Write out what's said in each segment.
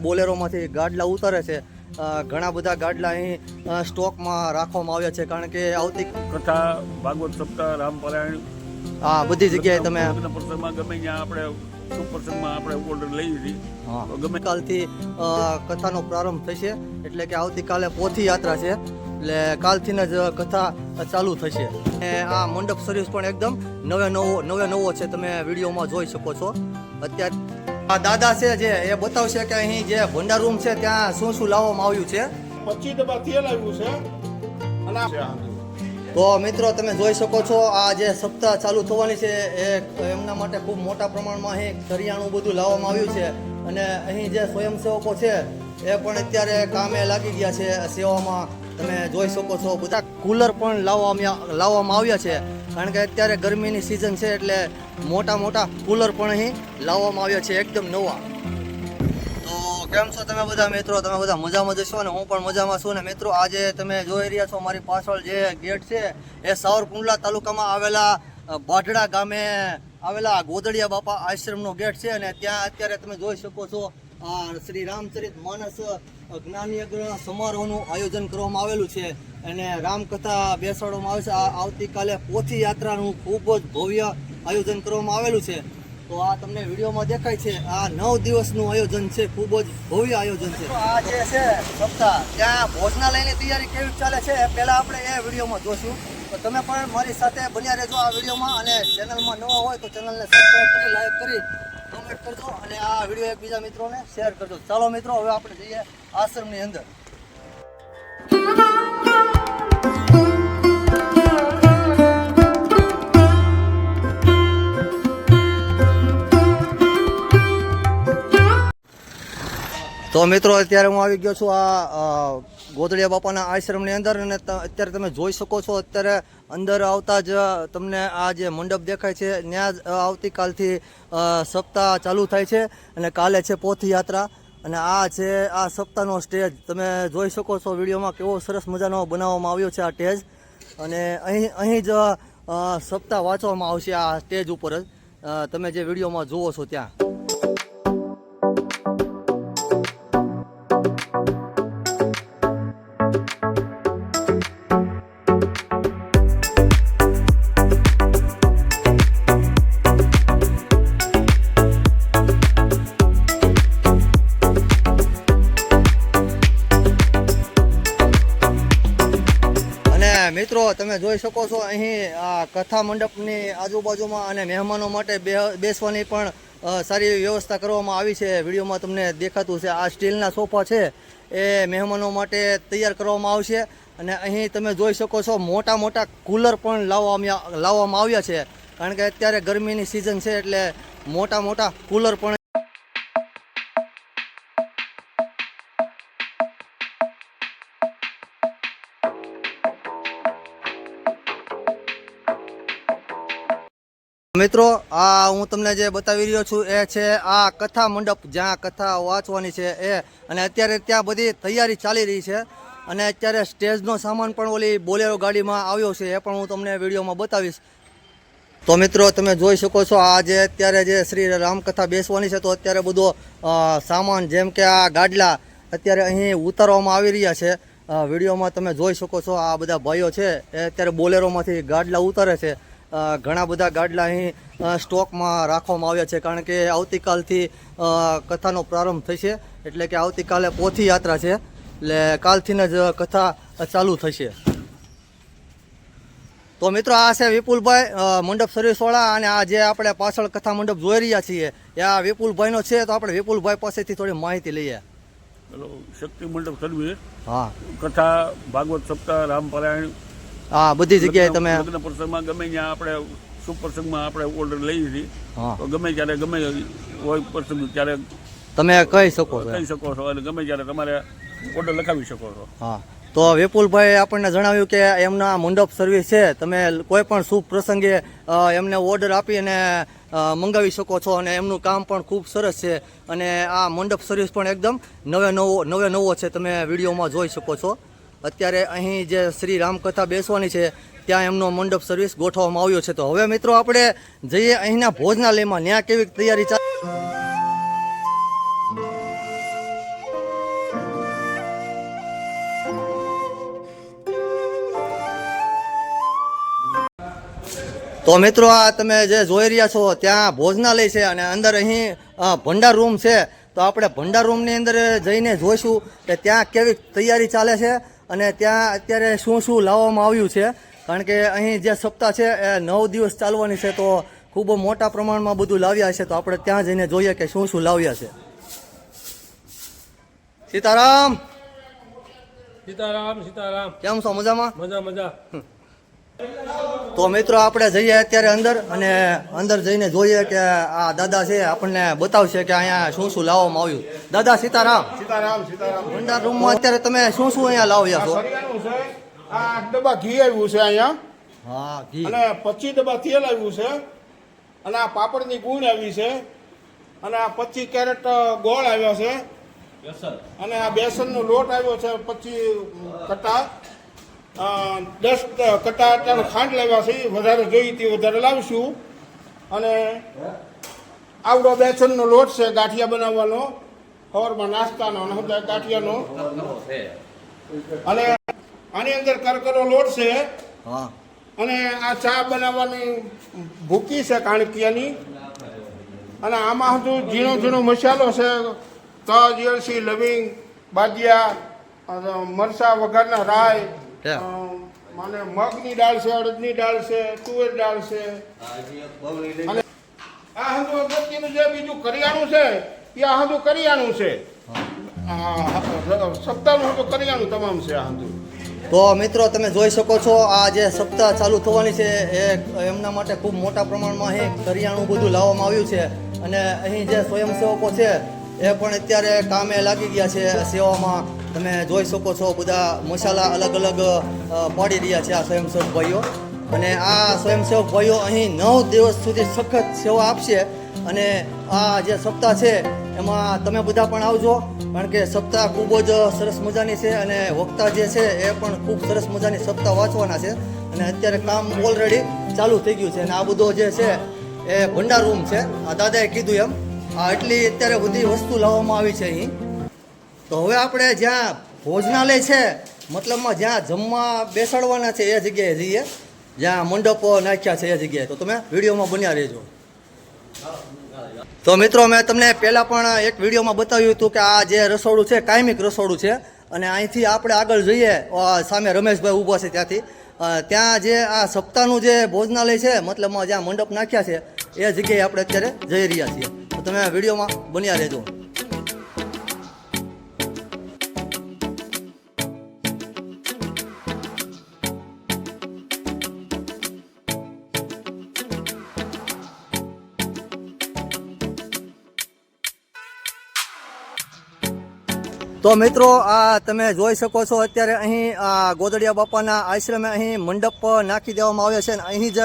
બોલેરોમાંથી ગાડલા ઉતારે છે. ઘણા બધા ગાડલા અહીં સ્ટોકમાં રાખવામાં આવ્યા છે. કારણ કે આવતી કથા ભાગવત સપ્તાહ રામપરાયણ આ બધી જગ્યાએ તમે પ્રસંગમાં ગમે ત્યાં આપણે શુભ આપણે ઓર્ડર લઈ લીધી. ગમે કાલથી કથાનો પ્રારંભ થશે. એટલે કે આવતીકાલે પોથી યાત્રા છે. એટલે કાલથી જ કથા ચાલુ થશે. આ મંડપ સર્વિસ પણ એકદમ નવે નવો નવે નવો છે. તમે વિડીયોમાં જોઈ શકો છો. અત્યારે આ દાદા છે જે એ બતાવશે કે અહીં જે ભંડાર રૂમ છે ત્યાં શું શું લાવવામાં આવ્યું છે. પચીસ ડબ્બા તેલ આવ્યું છે. તો મિત્રો તમે જોઈ શકો છો આ જે સપ્તાહ ચાલુ થવાની છે એ એમના માટે ખૂબ મોટા પ્રમાણમાં અહીં કરિયાણું બધું લાવવામાં આવ્યું છે. અને અહીં જે સ્વયંસેવકો છે એ પણ અત્યારે કામે લાગી ગયા છે સેવામાં. તમે જોઈ શકો છો બધા કુલર પણ લાવવામાં લાવવામાં આવ્યા છે. કારણ કે અત્યારે ગરમીની સિઝન છે એટલે મોટા મોટા કુલર પણ અહીં લાવવામાં આવ્યા છે, એકદમ નવા. તો કેમ છો તમે બધા મિત્રો? તમે બધા મજામાં જશો અને હું પણ મજામાં છું ને મિત્રો. આજે તમે જોઈ રહ્યા છો મારી પાછળ જે ગેટ છે, એ સાવરકુંડલા તાલુકામાં આવેલા બાઢડા ગામે આવેલા ગોદડિયા બાપા આશ્રમનો ગેટ છે અને ત્યાં અત્યારે તમે જોઈ શકો છો આ શ્રી રામચરિત માનસ યજ્ઞ સમારોહનું આયોજન કરવામાં આવેલું છે. અને રામકથા બેસાડવામાં આવે છે. આ આવતીકાલે પોથી યાત્રાનું ખૂબ જ ભવ્ય આયોજન કરવામાં આવેલું છે. તો આ તમને વિડીયોમાં દેખાય છે. આ નવ દિવસનું આયોજન છે. ખૂબ જ ભવ્ય આયોજન છે. આ જે છે સપ્તાહ, ત્યાં ભોજનાલયની તૈયારી કેવી ચાલે છે પહેલા આપણે એ વિડીયોમાં જોશું. તો તમે પણ મારી સાથે બન્યા રહેજો આ વિડીયોમાં. અને ચેનલમાં નવા હોય તો ચેનલને સબસ્ક્રાઈબ કરી લાઈક કરી કમેન્ટ કરજો અને આ વીડિયો એકબીજા મિત્રોને શેર કરજો ચાલો મિત્રો, હવે આપણે જઈએ આશ્રમની અંદર. તો મિત્રો, અત્યારે હું આવી ગયો છું આ ગોદડિયા બાપાના આશ્રમની અંદર અને અત્યારે તમે જોઈ શકો છો, અત્યારે અંદર આવતા જ તમને આ જે મંડપ દેખાય છે, ત્યાં જ આવતીકાલથી સપ્તાહ ચાલુ થાય છે અને કાલે છે પોથી યાત્રા અને આ છે, આ સપ્તાહનો સ્ટેજ. તમે જોઈ શકો છો વિડીયોમાં કેવો સરસ મજાનો બનાવવામાં આવ્યો છે આ સ્ટેજ. અને અહીં અહીં જ સપ્તાહ વાંચવામાં આવશે આ સ્ટેજ ઉપર જ. તમે જે વિડીયોમાં જુઓ છો ત્યાં. મિત્રો, તમે જોઈ શકો છો અહીં, આ કથા મંડપની આજુબાજુમાં અને મહેમાનો માટે બેસવાની પણ સારી સારી વ્યવસ્થા કરવામાં આવી છે. વિડીયોમાં તમને દેખાતું છે, આ સ્ટીલના સોફા છે. એ મહેમાનો માટે તૈયાર કરવામાં આવશે. અને અહીં તમે જોઈ શકો છો, મોટા મોટા કુલર પણ લાવવામાં લાવવામાં આવ્યા છે. કારણ કે અત્યારે ગરમીની સિઝન છે એટલે મોટા મોટા કુલર પણ મિત્રો, આ હું તમને જે બતાવી રહ્યો છું એ છે આ કથા મંડપ, જ્યાં કથા વાંચવાની છે એ. અને અત્યારે ત્યાં બધી તૈયારી ચાલી રહી છે. અને અત્યારે સ્ટેજનો સામાન પણ ઓલી બોલેરો ગાડીમાં આવ્યો છે, એ પણ હું તમને વિડીયોમાં બતાવીશ. તો મિત્રો, તમે જોઈ શકો છો, આ જે અત્યારે જે શ્રી રામકથા બેસવાની છે, તો અત્યારે બધો સામાન જેમ કે આ ગાડલા અત્યારે અહીં ઉતારવામાં આવી રહ્યા છે. વિડીયોમાં તમે જોઈ શકો છો, આ બધા ભાઈઓ છે, એ અત્યારે બોલેરોમાંથી ગાડલા ઉતારે છે. ઘણા બધા ગાડલા અહીં સ્ટોકમાં રાખવામાં આવ્યા છે કારણ કે આવતીકાલથી કથાનો પ્રારંભ થશે એટલે કે આવતીકાલે પોથી યાત્રા છે. એટલે કાલથીને જ કથા ચાલુ થશે. તો મિત્રો આ છે વિપુલભાઈ મંડપ સર્વિસવાળા અને આ જે આપણે પાછળ કથા મંડપ જોઈ રહ્યા છીએ એ આ વિપુલભાઈનો છે. તો આપણે વિપુલભાઈ પાસેથી થોડી માહિતી લઈએ. શક્તિ મંડપ સર્વિસ હા. કથા ભાગવત સપ્તાહ રામપરાયણ હા બધી જગ્યાએ તમે લગ્ન પ્રસંગમાં ગમે ત્યાં આપણે શુભ પ્રસંગમાં આપણે ઓર્ડર લઈ હા. તો ગમે ત્યારે ગમે હોય પ્રસંગ ત્યારે તમે કહી શકો છો. કહી શકો છો અને ગમે ત્યારે તમારે ઓર્ડર લખાવી શકો છો. હા. તો વિપુલભાઈ આપણને જણાવ્યું કે એમના મંડપ સર્વિસ છે. તમે કોઈ પણ શુભ પ્રસંગે એમને ઓર્ડર આપી અને મંગાવી શકો છો અને એમનું કામ પણ ખૂબ સરસ છે. અને આ મંડપ સર્વિસ પણ એકદમ નવે નવો નવે નવો છે. તમે વિડીયોમાં જોઈ શકો છો. અત્યારે અહીં જે શ્રી રામકથા બેસવાની છે, ત્યાં એમનો મંડપ સર્વિસ ગોઠવવામાં આવ્યો છે. તો હવે મિત્રો આપણે જઈએ અહીંના ભોજનાલયમાં. ત્યાં કેવી તૈયારી ચાલે તો મિત્રો આ તમે જે જોઈ રહ્યા છો, ત્યાં ભોજનાલય છે અને અંદર અહીં ભંડાર રૂમ છે. તો આપણે ભંડાર રૂમની અંદર જઈને જોઈશું કે ત્યાં કેવી તૈયારી ચાલે છે. અને ત્યાં અત્યારે શું શું લાવવામાં આવ્યું છે? કારણ કે અહીં જે સપ્તાહ છે એ નવ દિવસ ચાલવાની છે તો ખૂબ મોટા પ્રમાણમાં બધું લાવ્યા છે તો આપણે ત્યાં જઈને જોઈએ કે શું શું લાવ્યા છે. સીતારામ! સીતારામ સીતારામ. કેમ છો? મજામાં? મજા મજા. તો મિત્રો આપણે જઈએ અત્યારે અંદર અને અંદર જઈને જોઈએ કે આ દાદા છે આપણને બતાવશે કે અહીંયા શું શું લાવવામાં આવ્યું. દાદા સીતારામ. સીતારામ સીતારામ. ભંડાર રૂમમાં અત્યારે તમે શું શું અહીંયા લાવ્યા છો? આ આઠ ડબ્બા ઘી આવ્યું છે અહીંયા. હા ઘી. અને પચીસ ડબ્બા તેલ આવ્યું છે. અને આ પાપડની ગુણ આવી છે. અને આ પચીસ કેરેટ ગોળ આવ્યા છે. અને આ બેસનનો લોટ આવ્યો છે પચીસ કટા દસ કટા અત્યારે ખાંડ લાવ્યા છે વધારે જોઈએ તે વધારે લાવીશું. અને આવડો બેસનનો લોટ છે ગાંઠિયા બનાવવાનો સવારમાં નાસ્તાનો અને બધા ગાંઠિયાનો. અને આની અંદર કરકરો લોટ છે. અને આ ચા બનાવવાની ભૂકી છે કાણકિયાની. અને આમાં હજુ ઝીણો ઝીણો મસાલો છે તજ એલસી લવિંગ બાજિયા મરસા વગરના રાય મને મગની દાળ છે અડદની દાળ છે તુવેર દાળ છે. અને આ હજુ અગત્યનું જે બીજું કરિયાણું છે એ આ હજુ કરિયાણું છે. સપ્તાહનું હજુ કરિયાણું તમામ છે આ હજુ તો મિત્રો તમે જોઈ શકો છો આ જે સપ્તાહ ચાલુ થવાની છે એ એમના માટે ખૂબ મોટા પ્રમાણમાં અહીં કરિયાણું બધું લાવવામાં આવ્યું છે. અને અહીં જે સ્વયંસેવકો છે એ પણ અત્યારે કામે લાગી ગયા છે સેવામાં. તમે જોઈ શકો છો બધા મસાલા અલગ અલગ પાડી રહ્યા છે આ સ્વયંસેવક ભાઈઓ. અને આ સ્વયંસેવક ભાઈઓ અહીં નવ દિવસ સુધી સખત સેવા આપશે. અને આ જે સપ્તાહ છે, એમાં તમે બધા પણ આવજો. કારણ કે સપ્તાહ ખૂબ જ સરસ મજાની છે અને વક્તા જે છે, એ પણ ખૂબ સરસ મજાની સપ્તાહ વાંચવાના છે. અને અત્યારે કામ ઓલરેડી ચાલુ થઈ ગયું છે. અને આ બધો જે છે, એ ભંડાર રૂમ છે. આ દાદાએ કીધું એમ. આ એટલી અત્યારે બધી વસ્તુ લાવવામાં આવી છે અહીં. તો હવે આપણે જ્યાં ભોજનાલય છે, મતલબમાં જ્યાં જમવા બેસાડવાના છે એ જગ્યાએ જઈએ. જ્યાં મંડપો નાખ્યા છે એ જગ્યાએ. તો તમે વિડીયોમાં બન્યા રહેજો. તો મિત્રો, મેં તમને પહેલાં પણ એક વિડીયોમાં બતાવ્યું હતું કે આ જે રસોડું છે, કાયમિક રસોડું છે, અને અહીંથી આપણે આગળ જઈએ. સામે રમેશભાઈ ઊભા છે ત્યાંથી. ત્યાં જે આ સપ્તાહનું જે ભોજનાલય છે, મતલબમાં જ્યાં મંડપ નાખ્યા છે, એ જગ્યાએ આપણે અત્યારે જઈ રહ્યા છીએ. તો તમે વિડીયોમાં બન્યા રહેજો. તો મિત્રો, આ તમે જોઈ શકો છો અત્યારે અહીં, આ ગોદડિયા બાપાના આશ્રમે અહીં મંડપ નાખી દેવામાં આવ્યો છે અને અહીં જ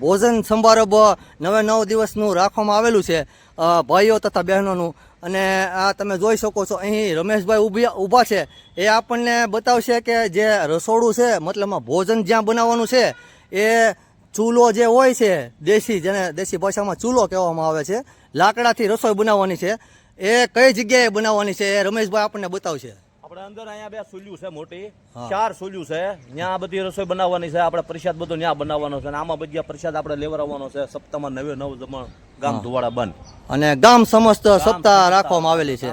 ભોજન સમારંભ નવે નવ દિવસનું રાખવામાં આવેલું છે ભાઈઓ તથા બહેનોનું. અને આ તમે જોઈ શકો છો, અહીં રમેશભાઈ ઊભી ઊભા છે. એ આપણને બતાવશે કે જે રસોડું છે મતલબમાં ભોજન જ્યાં બનાવવાનું છે, એ ચૂલો જે હોય છે, દેશી, જેને દેશી ભાષામાં ચૂલો કહેવામાં આવે છે, લાકડાથી રસોઈ બનાવવાની છે. એ કઈ જગ્યાએ બનાવવાની છે રમેશભાઈ આપણને બતાવશે. આપણે અંદર અહીંયા બે સુલ્યું છે મોટી. ચાર સુલ્યું છે. ત્યાં બધી રસોઈ બનાવવાની છે. આપણે પ્રસાદ બધો ત્યાં બનાવવાનો છે. અને આમાં બધી પ્રસાદ આપણે લેવડાવવાનો છે. સપ્તાહમાં નવે નવ જમણ ગામ ધોવાડા બંધ. અને ગામ સમસ્ત સપ્તાહ રાખવામાં આવેલી છે.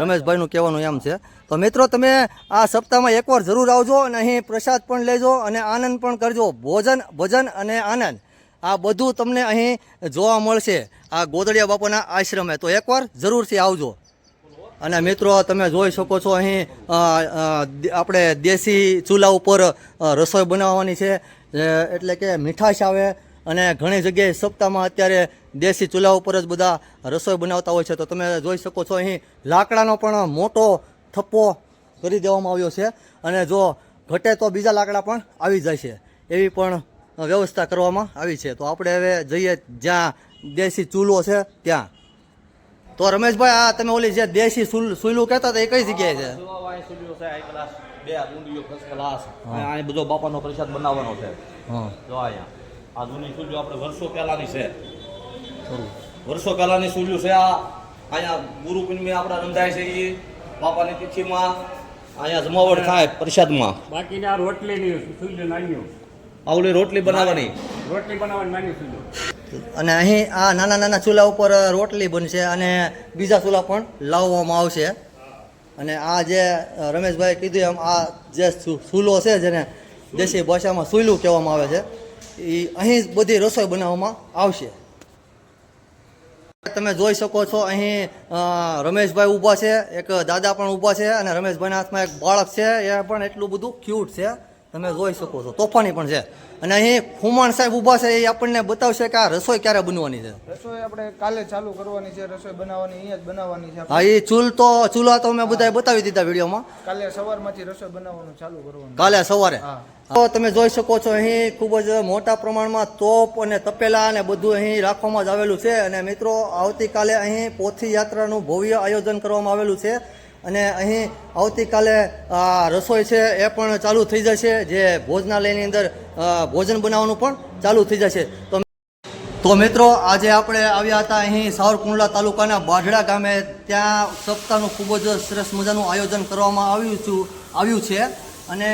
રમેશભાઈ નું કહેવાનું એમ છે. તો મિત્રો તમે આ સપ્તાહમાં એકવાર જરૂર આવજો અને અહીં પ્રસાદ પણ લેજો અને આનંદ પણ કરજો. ભોજન ભજન અને આનંદ. આ બધું તમને અહીં જોવા મળશે. આ ગોદડિયા બાપાના આશ્રમે. તો એકવાર જરૂરથી આવજો. અને મિત્રો, તમે જોઈ શકો છો અહીં આપણે દેશી ચૂલા ઉપર રસોઈ બનાવવાની છે. એટલે કે મીઠાશ આવે અને ઘણી જગ્યાએ સપ્તાહમાં અત્યારે દેશી ચૂલા ઉપર જ બધા રસોઈ બનાવતા હોય છે. તો તમે જોઈ શકો છો અહીં, લાકડાનો પણ મોટો થપ્પો કરી દેવામાં આવ્યો છે. અને જો ઘટે તો બીજા લાકડા પણ આવી જાય છે. એવી પણ વ્યવસ્થા કરવામાં આવી છે. તો આપણે હવે જઈએ જ્યાં દેશી ચૂલો છે ત્યાં. તો રમેશભાઈ આ તમે ઓલી જે દેશી સુલ કહેતા હતા એ કઈ જગ્યાએ છે? બધો બાપાનો પ્રસાદ બનાવવાનો છે. હા. જો અહીંયા. આ જૂની સુલ્યું આપણે વર્ષો પહેલાની છે. વર્ષો પહેલાની સુલ્યું છે આ. અહીંયા ગુરુ પૂર્ણિમે આપણે રંધાય છે એ બાપાની તિથિમાં. અહીંયા જમાવટ થાય પ્રસાદમાં. બાકીના રોટલીની સુલ્ય નાન્યું આ ઓલી રોટલી બનાવવાની. રોટલી બનાવવાની ચૂલો અને અહીં આ નાના નાના ચૂલા ઉપર રોટલી બનશે અને બીજા ચૂલા પણ લાવવામાં આવશે. અને આ જે રમેશભાઈ કીધું એમ આ જે ચૂલો છે જેને દેશી ભાષામાં સુઈલું કહેવામાં આવે છે એ અહીં જ બધી રસોઈ બનાવવામાં આવશે. તમે જોઈ શકો છો અહીં રમેશભાઈ ઊભા છે એક દાદા પણ ઊભા છે અને રમેશભાઈના હાથમાં એક બાળક છે એ પણ એટલું બધું ક્યુટ છે. તમે જોઈ શકો છો. તોફાની પણ છે. અને અહીં ખુમાણ સાહેબ ઊભા છે એ આપણને બતાવશે કે આ રસોઈ ક્યારે બનવાની છે. રસોઈ આપણે કાલે ચાલુ કરવાની છે રસોઈ બનાવવાની અહીંયા જ બનાવવાની છે હા એ ચૂલ તો ચૂલા તો મેં બધાય બતાવી દીધા વિડીયોમાં. કાલે સવારમાંથી રસોઈ બનાવવાનું ચાલુ કરવાનું. કાલે સવારે. તો તમે જોઈ શકો છો અહીં ખૂબ જ મોટા પ્રમાણમાં તોપ અને તપેલા અને બધું અહીં રાખવામાં જ આવેલું છે. અને મિત્રો આવતીકાલે અહીં પોથી યાત્રાનું ભવ્ય આયોજન કરવામાં આવેલું છે. અને અહીં આવતીકાલે રસોઈ છે એ પણ ચાલુ થઈ જશે, જે ભોજનાલયની અંદર ભોજન બનાવવાનું પણ ચાલુ થઈ જશે. તો તો મિત્રો, આજે આપણે આવ્યા હતા અહીં સાવરકુંડલા તાલુકાના બાઢડા ગામે. ત્યાં સપ્તાહનું ખૂબ જ સરસ મજાનું આયોજન કરવામાં આવ્યું છું, આવ્યું છે. અને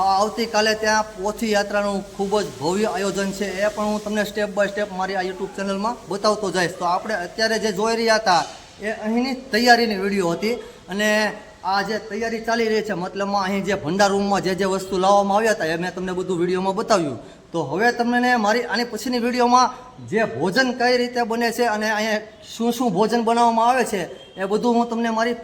આવતીકાલે ત્યાં પોથી યાત્રાનું ખૂબ જ ભવ્ય આયોજન છે. એ પણ હું તમને સ્ટેપ બાય સ્ટેપ મારી આ યુટ્યુબ ચેનલમાં બતાવતો જઈશ. તો આપણે અત્યારે જે જોઈ રહ્યા હતા, એ અહીંની તૈયારીની વીડિયો હતી. અને આ જે તૈયારી ચાલી રહી છે, મતલબમાં અહીં જે ભંડાર રૂમમાં જે જે વસ્તુ લાવવામાં આવ્યા હતા, એ મેં તમને બધું વિડીયોમાં બતાવ્યું. તો હવે તમને મારી આની પછીની વિડીયોમાં જે ભોજન કઈ રીતે બને છે અને અહીંયા શું શું ભોજન બનાવવામાં આવે છે, એ બધું હું તમને મારી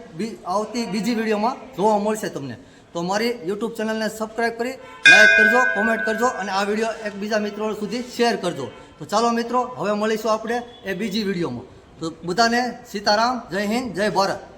આવતી બીજી વિડીયોમાં જોવા મળશે તમને. તો મારી યુટ્યુબ ચેનલને સબસ્ક્રાઈબ કરી, લાઈક કરજો, કોમેન્ટ કરજો અને આ વીડિયો એકબીજા મિત્રો સુધી શેર કરજો. તો ચાલો મિત્રો, હવે મળીશું આપણે એ બીજી વિડીયોમાં. તો બધાને સીતારામ, જય હિન્દ, જય ભારત.